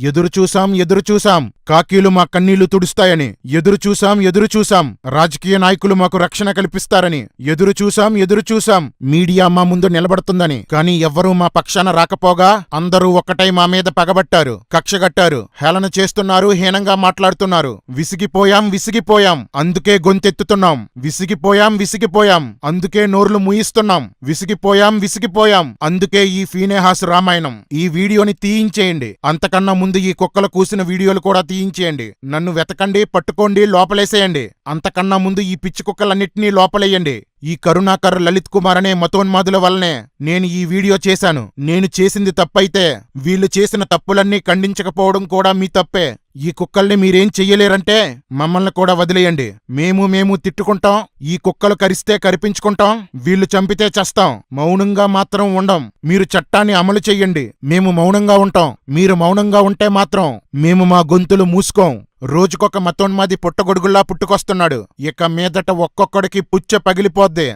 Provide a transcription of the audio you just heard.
ఎదురుచూసాం ఎదురుచూసాం ఎదురు కాకీలు మా కన్నీళ్ళు తుడుస్తాయని. ఎదురు ఎదురుచూసాం ఎదురు రాజకీయ నాయకులు మాకు రక్షణ కల్పిస్తారని. ఎదురు ఎదురుచూసాం మీడియా మా ముందు నిలబడుతుందని. కానీ ఎవ్వరూ మా పక్షాన రాకపోగా అందరూ ఒక్కటై మా మీద పగబట్టారు కక్షగట్టారు. హేళన చేస్తున్నారు హీనంగా మాట్లాడుతున్నారు. విసిగిపోయాం విసిగిపోయాం. అందుకే గొంతెత్తుతున్నాం. విసిగిపోయాం విసిగిపోయాం. అందుకే నోర్లు ముయిస్తున్నాం. విసిగిపోయాం విసిగిపోయాం. అందుకే ఈ ఫీనేహాస్ రామాయణం. ఈ వీడియోని తీయించేయండి. అంతకన్నా ముందు ఈ కుక్కలు కూసిన వీడియోలు కూడా తీయించేయండి. నన్ను వెతకండి పట్టుకోండి లోపలేసేయండి. అంతకన్నా ముందు ఈ పిచ్చి కుక్కలన్నిటినీ లోపలేయండి. ఈ కరుణాకర్ లలిత్ కుమార్ అనే మతోన్మాదుల వల్లనే నేను ఈ వీడియో చేశాను. నేను చేసింది తప్పైతే వీళ్ళు చేసిన తప్పులన్నీ ఖండించకపోవడం కూడా మీ తప్పే. ఈ కుక్కల్ని మీరేం చెయ్యలేరంటే మమ్మల్ని కూడా వదిలేయండి. మేము మేము తిట్టుకుంటాం. ఈ కుక్కలు కరిస్తే కరిపించుకుంటాం. వీళ్ళు చంపితే చస్తాం. మౌనంగా మాత్రం ఉండం. మీరు చట్టాన్ని అమలు చెయ్యండి మేము మౌనంగా ఉంటాం. మీరు మౌనంగా ఉంటే మాత్రం మేము మా గొంతులు మూసుకోం. రోజుకొక మతోన్మాది పుట్టగొడుగుల్లా పుట్టుకొస్తున్నాడు. ఇక మీదట ఒక్కొక్కడికి పుచ్చ పగిలిపోద్ది.